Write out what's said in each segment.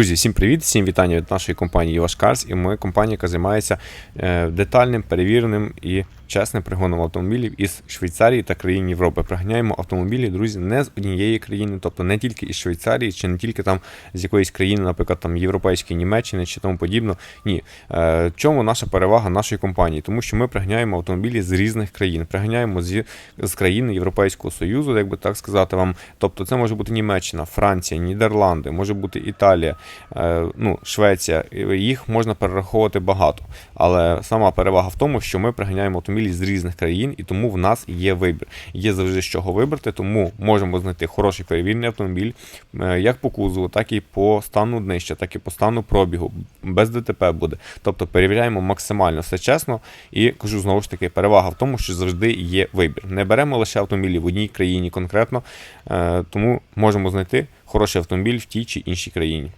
Друзі, всім привіт, всім вітання від нашої компанії Cars. І ми компанія, яка займається е, детальним, перевіреним і чесним пригоном автомобілів із Швейцарії та країн Європи. Приганяємо автомобілі, друзі, не з однієї країни, тобто не тільки із Швейцарії, чи не тільки там з якоїсь країни, наприклад, там Європейської Німеччини чи тому подібно. Ні. Е, в чому наша перевага нашої компанії? Тому що ми приганяємо автомобілі з різних країн, приганяємо з, з країн Європейського Союзу, як би так сказати вам. Тобто це може бути Німеччина, Франція, Нідерланди, може бути Італія, е, ну, Швеція. Їх можна перераховувати багато. Але сама перевага в тому, що ми приганяємо автомобілі з різних країн, і тому в нас є вибір. Є завжди з чого вибрати, тому можемо знайти хороший перевірений автомобіль, е, як по кузову, так і по стану днища, так і по стану пробігу. Без ДТП буде. Тобто перевіряємо максимально все чесно. І кажу знову ж таки, перевага в тому, що завжди є вибір. Не беремо лише автомобілі в одній країні конкретно, е, тому можемо знайти хороший автомобіль в тій чи іншій країні.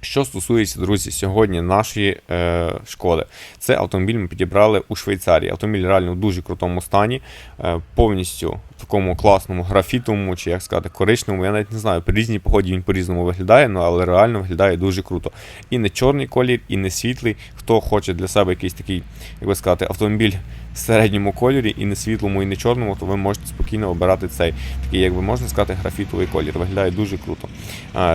Що стосується, друзі, сьогодні нашої е, шкоди, це автомобіль ми підібрали у Швейцарії. Автомобіль реально в дуже крутому стані, е, повністю такому класному графітовому, чи як сказати, коричневому. Я навіть не знаю, при різній погоді він по-різному виглядає, ну, але реально виглядає дуже круто. І не чорний колір, і не світлий. Хто хоче для себе якийсь такий, як би сказати, автомобіль в середньому кольорі, і не світлому, і не чорному, то ви можете спокійно обирати цей такий, як би можна сказати, графітовий колір. Виглядає дуже круто.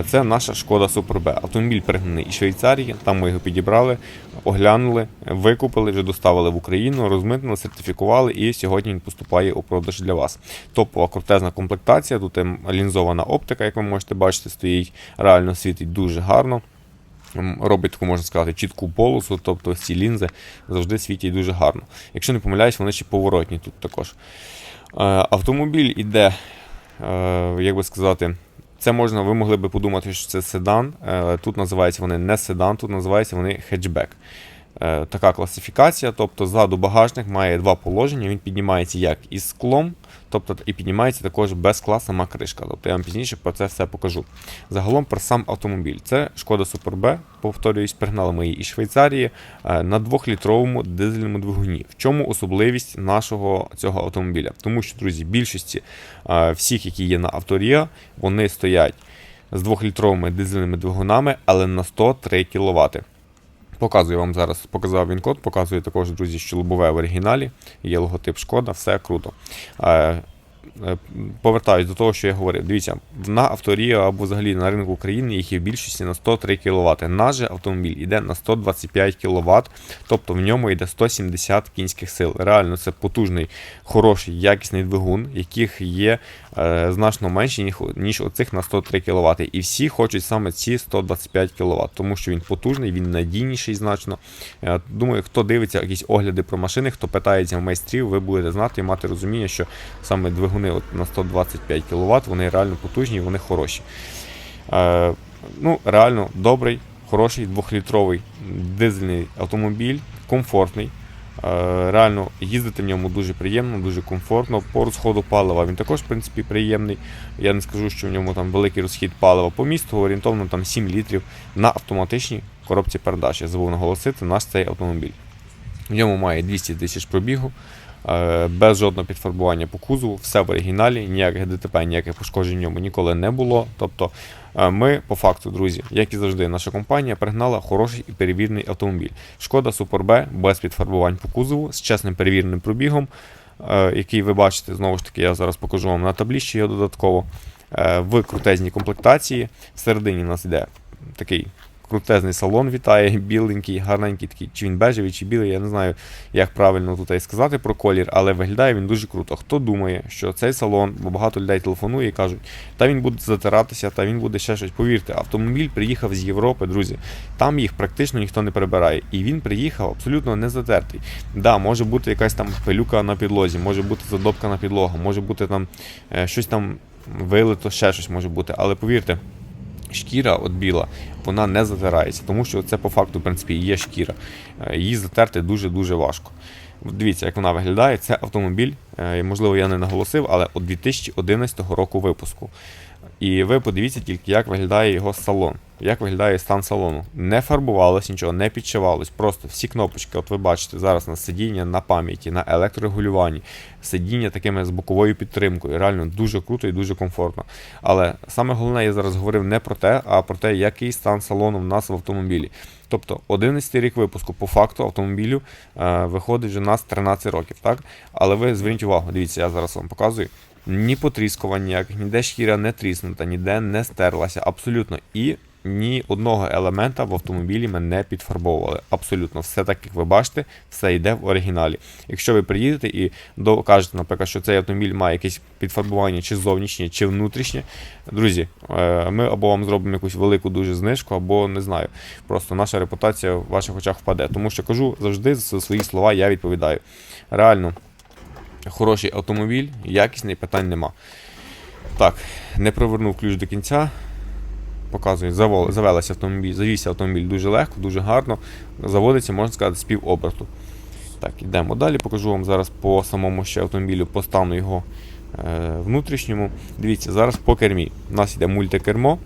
Це наша шкода Super B. Автомобіль пригнаний із Швейцарії. Там ми його підібрали, оглянули, викупили, вже доставили в Україну, розмитнили, сертифікували, і сьогодні він поступає у продаж для вас. Топова крутезна комплектація. Тут ем, лінзована оптика, як ви можете бачити, стоїть реально світить дуже гарно. Робить таку, можна сказати, чітку полосу, тобто ці лінзи завжди світять дуже гарно. Якщо не помиляюсь, вони ще поворотні тут також. Е, Автомобіль іде, е, як би сказати, це можна, ви могли би подумати, що це седан. Е, Тут називаються вони не седан, тут називаються вони хетчбек. Така класифікація, тобто ззаду багажник має два положення, він піднімається як із склом, тобто і піднімається також без скла сама. Тобто я вам пізніше про це все покажу. Загалом про сам автомобіль. Це шкода Super B, повторююсь, пригнали ми її із Швейцарії е, на 2-літровому дизельному двигуні. В чому особливість нашого цього автомобіля? Тому що, друзі, більшості е, всіх, які є на авторія, вони стоять з 2-літровими дизельними двигунами, але на 103 кВт. Показую вам зараз, показав він код, показую також, друзі, що лобове в оригіналі, є логотип шкода, все круто. Е, е, повертаюсь до того, що я говорив. Дивіться, на авторія або взагалі на ринку України їх є в більшості на 103 кВт. Наш же автомобіль йде на 125 кВт, тобто в ньому йде 170 кінських сил. Реально, це потужний, хороший, якісний двигун, яких є значно менше, ніж, ніж оцих на 103 кВт. І всі хочуть саме ці 125 кВт, тому що він потужний, він надійніший значно. Е, Думаю, хто дивиться якісь огляди про машини, хто питається в майстрів, ви будете знати і мати розуміння, що саме двигуни от на 125 кВт, вони реально потужні, вони хороші. Е, ну, реально добрий, хороший двохлітровий дизельний автомобіль, комфортний. Е, Реально їздити в ньому дуже приємно, дуже комфортно. По розходу палива він також, в принципі, приємний. Я не скажу, що в ньому там великий розхід палива по місту, орієнтовно там 7 літрів на автоматичній коробці передач. Я забув наголосити наш цей автомобіль. В ньому має 200 тисяч пробігу, без жодного підфарбування по кузову, все в оригіналі, ніяких ДТП, ніяких пошкоджень в ньому ніколи не було. Тобто е, ми, по факту, друзі, як і завжди, наша компанія пригнала хороший і перевірений автомобіль. Шкода Super B без підфарбувань по кузову, з чесним перевіреним пробігом, е, який ви бачите, знову ж таки, я зараз покажу вам на табліщі його додатково. е, В крутезній комплектації. Всередині у нас йде такий крутезний салон вітає, біленький, гарненький такий, чи він бежевий, чи білий, я не знаю, як правильно тут і сказати про колір, але виглядає він дуже круто. Хто думає, що цей салон, бо багато людей телефонує і кажуть, та він буде затиратися, та він буде ще щось. Повірте, автомобіль приїхав з Європи, друзі. Там їх практично ніхто не прибирає. І він приїхав абсолютно не затертий. Да, може бути якась там пилюка на підлозі, може бути задобка на підлогу, може бути там е, щось там вилито, ще щось може бути. Але повірте, шкіра от біла, вона не затирається, тому що це по факту, в принципі, є шкіра. Е, Її затерти дуже-дуже важко. Дивіться, як вона виглядає. Це автомобіль, е, можливо, я не наголосив, але от 2011 року випуску. І ви подивіться тільки, як виглядає його салон, як виглядає стан салону. Не фарбувалось нічого, не підшивалось. Просто всі кнопочки, от ви бачите, зараз на сидіння на пам'яті, на електрорегулюванні, сидіння такими з боковою підтримкою. Реально дуже круто і дуже комфортно. Але саме головне, я зараз говорив не про те, а про те, який стан салону в нас в автомобілі. Тобто 11 рік випуску по факту автомобілю е, виходить вже у нас 13 років, так? Але ви зверніть увагу, дивіться, я зараз вам показую. Ні потріскувань ніяких, ніде шкіра не тріснута, ніде не стерлася. Абсолютно. І ні одного елемента в автомобілі ми не підфарбовували. Абсолютно, все так, як ви бачите, все йде в оригіналі. Якщо ви приїдете і докажете, наприклад, що цей автомобіль має якесь підфарбування чи зовнішнє, чи внутрішнє, друзі, е, ми або вам зробимо якусь велику дуже знижку, або не знаю. Просто наша репутація в ваших очах впаде. Тому що кажу завжди за свої слова я відповідаю. Реально, хороший автомобіль, якісний, питань нема. Так, не провернув ключ до кінця. Показую, завелася автомобіль, завівся автомобіль дуже легко, дуже гарно. Заводиться, можна сказати, з півоберту. Так, йдемо далі. Покажу вам зараз по самому ще автомобілю, по стану його е, внутрішньому. Дивіться, зараз по кермі. У нас йде мультикермо.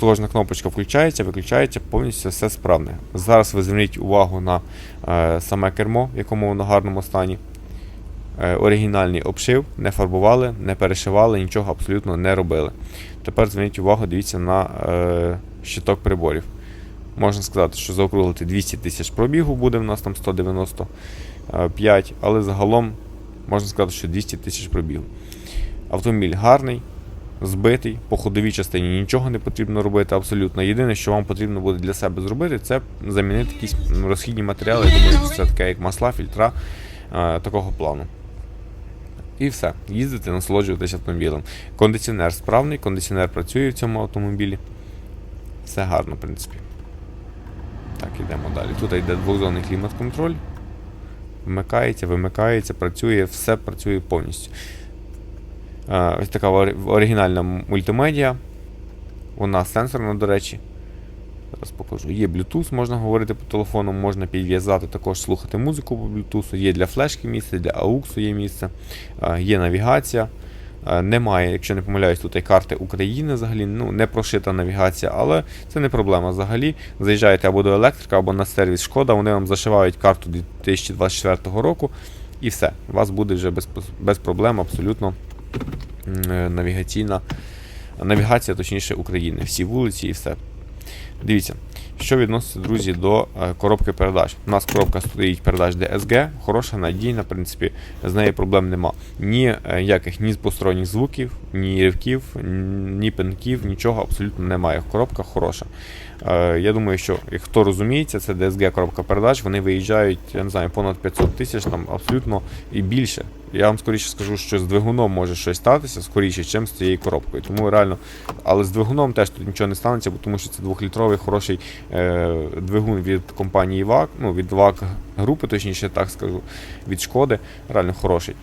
Кожна кнопочка включається, виключається, повністю все справне. Зараз ви зверніть увагу на е, саме кермо, в якому воно гарному стані. Е, оригінальний обшив, не фарбували, не перешивали, нічого абсолютно не робили. Тепер зверніть увагу, дивіться на е, щиток приборів. Можна сказати, що заокруглити 200 тисяч пробігу буде в нас там 195, але загалом можна сказати, що 200 тисяч пробігу. Автомобіль гарний, збитий, по ходовій частині нічого не потрібно робити абсолютно. Єдине, що вам потрібно буде для себе зробити, це замінити якісь розхідні матеріали. Я що це таке як масла, фільтра е, такого плану. І все, їздити, насолоджуватися автомобілем. Кондиціонер справний, кондиціонер працює в цьому автомобілі. Все гарно, в принципі. Так, йдемо далі. Тут йде двохзонний клімат-контроль. Вмикається, вимикається, працює, все працює повністю. Е, Ось така оригінальна мультимедіа. Вона сенсорна, до речі. Зараз покажу. Є Bluetooth, можна говорити по телефону, можна підв'язати, також слухати музику по Bluetooth. Є для флешки місце, для AUX є місце, є навігація. Немає, якщо не помиляюсь, тут і карти України взагалі, ну не прошита навігація, але це не проблема взагалі. Заїжджаєте або до електрика, або на сервіс Шкода, вони вам зашивають карту 2024 року, і все. У вас буде вже без, без проблем абсолютно е, навігаційна навігація, точніше, України. Всі вулиці і все. Дивіться, Що відноситься, друзі, до е, коробки передач? У нас коробка стоїть передач DSG, хороша, надійна, в принципі, з нею проблем нема. Е, ні посторонніх звуків, ні ривків, ні пинків, нічого абсолютно немає. Коробка хороша. Е, Я думаю, що хто розуміється, це DSG коробка передач, вони виїжджають, я не знаю, понад 500 тисяч, там абсолютно і більше. Я вам скоріше скажу, що з двигуном може щось статися скоріше, ніж з цією коробкою. Тому реально, але з двигуном теж тут нічого не станеться, бо тому що це двохлітровий хороший е, двигун від компанії ВАК, ну від ВАК групи, точніше так скажу, від шкоди. Реально хороший.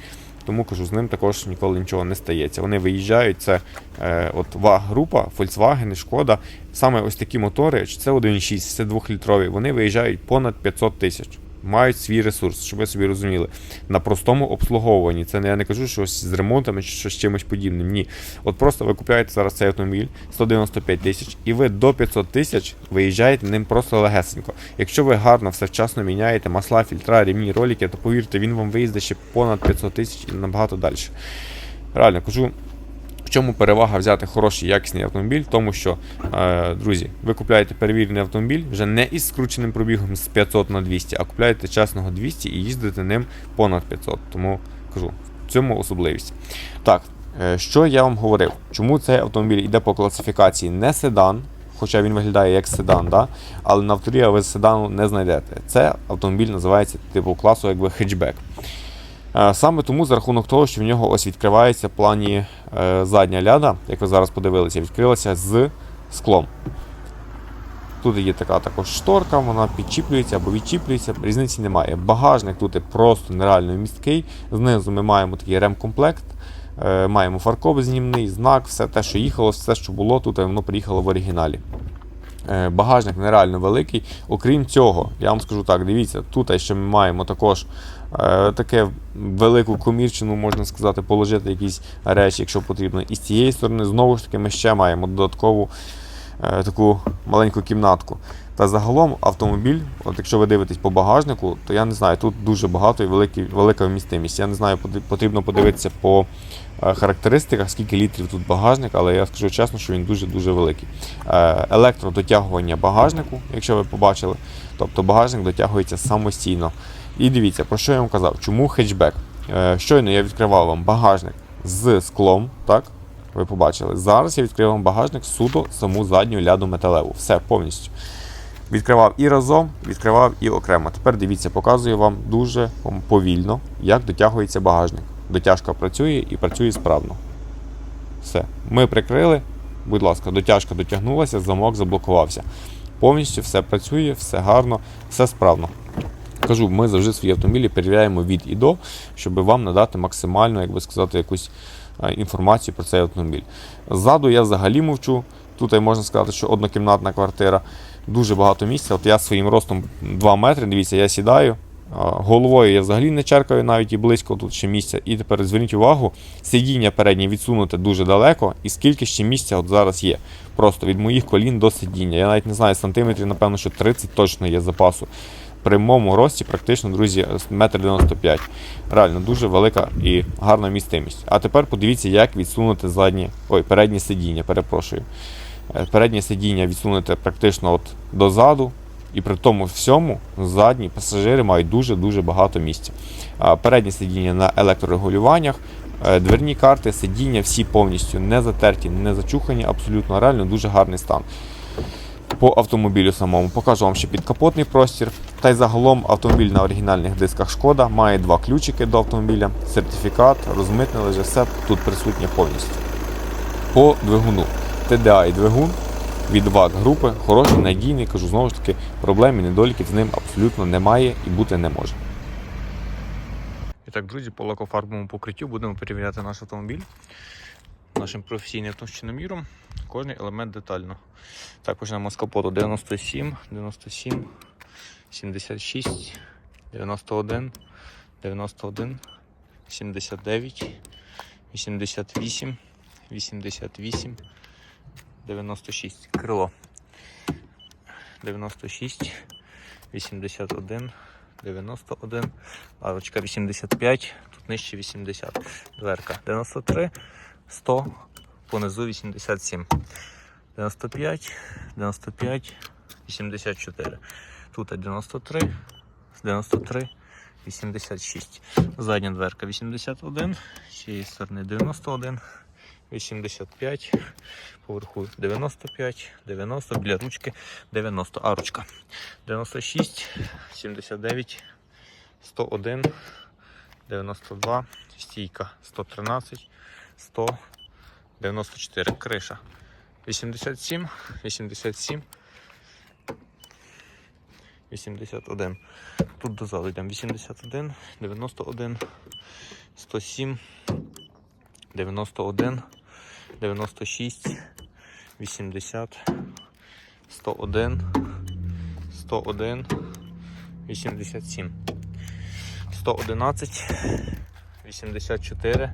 Тому кажу, з ним також ніколи нічого не стається. Вони виїжджають, це е, от ВАГ-група, Volkswagen, Шкода. Саме ось такі мотори, чи це 1.6, це 2-літрові, вони виїжджають понад 500 тисяч. Мають свій ресурс, щоб ви собі розуміли. На простому обслуговуванні. Це не я не кажу, що з ремонтами чи що з чимось подібним. Ні. От просто ви купуєте зараз цей автомобіль 195 тисяч, і ви до 500 тисяч виїжджаєте ним просто легесенько. Якщо ви гарно все вчасно міняєте, масла, фільтра, рівні ролики, то повірте, він вам виїздить ще понад 500 тисяч і набагато далі. Реально кажу. В чому перевага взяти хороший якісний автомобіль? Тому що, е, друзі, ви купляєте перевірений автомобіль вже не із скрученим пробігом з 500 на 200, а купляєте чесного 200 і їздите ним понад 500. Тому кажу, в цьому особливість. Так, е, що я вам говорив? Чому цей автомобіль йде по класифікації не седан, хоча він виглядає як седан, да? але на авторі ви седану не знайдете. Це автомобіль називається типу класу якби хетчбек. Е, Саме тому за рахунок того, що в нього ось відкривається плані е, задня ляда, як ви зараз подивилися, відкрилася з склом. Тут є така також шторка, вона підчіплюється або відчіплюється, різниці немає. Багажник тут просто нереально місткий. Знизу ми маємо такий ремкомплект, е, маємо фаркоп знімний, знак, все те, що їхало, все, що було, тут воно приїхало в оригіналі. Е, Багажник нереально великий. Окрім цього, я вам скажу так, дивіться, тут ще ми маємо також е, таке велику комірчину, можна сказати, положити якісь речі, якщо потрібно. І з цієї сторони, знову ж таки, ми ще маємо додаткову е, таку маленьку кімнатку. Та загалом автомобіль, от якщо ви дивитесь по багажнику, то я не знаю, тут дуже багато і великий, велика вмістимість. Я не знаю, потрібно подивитися по характеристиках, скільки літрів тут багажник, але я скажу чесно, що він дуже-дуже великий. Е, Електродотягування багажнику, якщо ви побачили, тобто багажник дотягується самостійно. І дивіться, про що я вам казав, чому хетчбек? Е, Щойно я відкривав вам багажник з склом, так? Ви побачили. Зараз я відкрив вам багажник суто саму задню ляду металеву. Все повністю. Відкривав і разом, відкривав і окремо. Тепер дивіться, показую вам дуже повільно, як дотягується багажник. Дотяжка працює і працює справно. Все. Ми прикрили. Будь ласка, дотяжка дотягнулася, замок заблокувався. Повністю все працює, все гарно, все справно. Кажу, ми завжди свої автомобілі перевіряємо від і до, щоб вам надати максимально, як би сказати, якусь е, інформацію про цей автомобіль. Ззаду я взагалі мовчу. Тут можна сказати, що однокімнатна квартира, дуже багато місця. От я своїм ростом 2 метри, дивіться, я сідаю. Головою я взагалі не черкаю навіть і близько тут ще місця. І тепер зверніть увагу, сидіння переднє відсунуте дуже далеко, і скільки ще місця от зараз є. Просто від моїх колін до сидіння. Я навіть не знаю, сантиметрів, напевно, що 30 точно є запасу. При рості практично, друзі, 1,95 м. Реально дуже велика і гарна містимість. А тепер подивіться, як відсунути заднє, ой, переднє сидіння, перепрошую. Е, Переднє сидіння відсунути практично от дозаду, і при тому всьому задні пасажири мають дуже-дуже багато місця. Переднє сидіння на електрорегулюваннях, е, дверні карти, сидіння всі повністю не затерті, не зачухані, абсолютно реально дуже гарний стан. По автомобілю самому покажу вам ще підкапотний простір. Та й загалом автомобіль на оригінальних дисках Шкода має два ключики до автомобіля, сертифікат, розмитнили вже все тут присутнє повністю. По двигуну. TDI двигун від ВАК групи, хороший, надійний, кажу знову ж таки, проблем і недоліків з ним абсолютно немає і бути не може. І так, друзі, по лакофарбовому покриттю будемо перевіряти наш автомобіль нашим професійним товщиноміром. Кожний елемент детально. Так, почнемо з капоту 97, 97, 76, 91, 91, 79, 88, 88, 96. Крило. 96, 81, 91, лавочка 85, тут нижче 80. Дверка 93, 100, понизу 87. 95, 95, 84. Тут 93, 93, 86. Задня дверка 81, з цієї сторони 91, 85, поверху 95, 90, біля ручки 90, а ручка 96, 79, 101, 92, стійка 113, 100, 94, криша 87, 87, 81. Тут дозаду йдемо 81, 91, 107, 91, 96, 80, 101, 101, 87, 111, 84,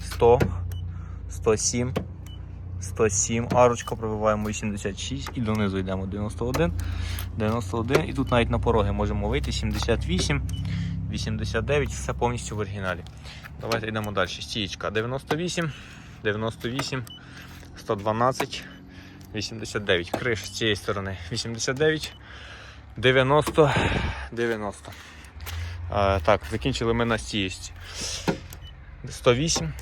100, 107, 107, арочка пробиваємо 86 і донизу йдемо. 91, 91 і тут навіть на пороги можемо вийти. 78, 89, все повністю в оригіналі. Давайте йдемо далі. Стієчка 98, 98, 112, 89. Криш з цієї сторони 89, 90, 90. А, так, закінчили ми на стієчці. 108.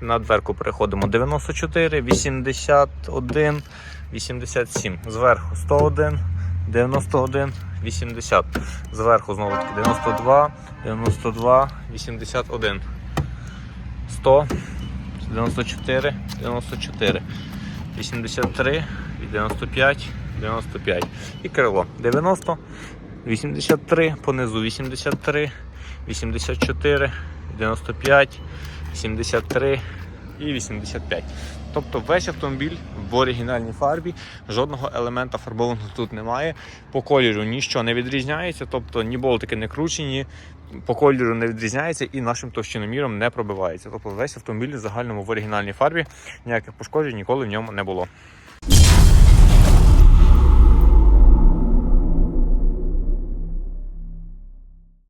На дверку переходимо 94, 81, 87. Зверху 101, 91, 80. Зверху знову таки 92, 92, 81. 100, 94, 94, 83, 95, 95. І крило 90, 83, понизу 83, 84, 95, 73 і 85. Тобто весь автомобіль в оригінальній фарбі, жодного елемента фарбованого тут немає. По кольору нічого не відрізняється, тобто ні болтики не кручені, по кольору не відрізняється і нашим товщиноміром не пробивається. Тобто весь автомобіль в загальному в оригінальній фарбі ніяких пошкоджень ніколи в ньому не було.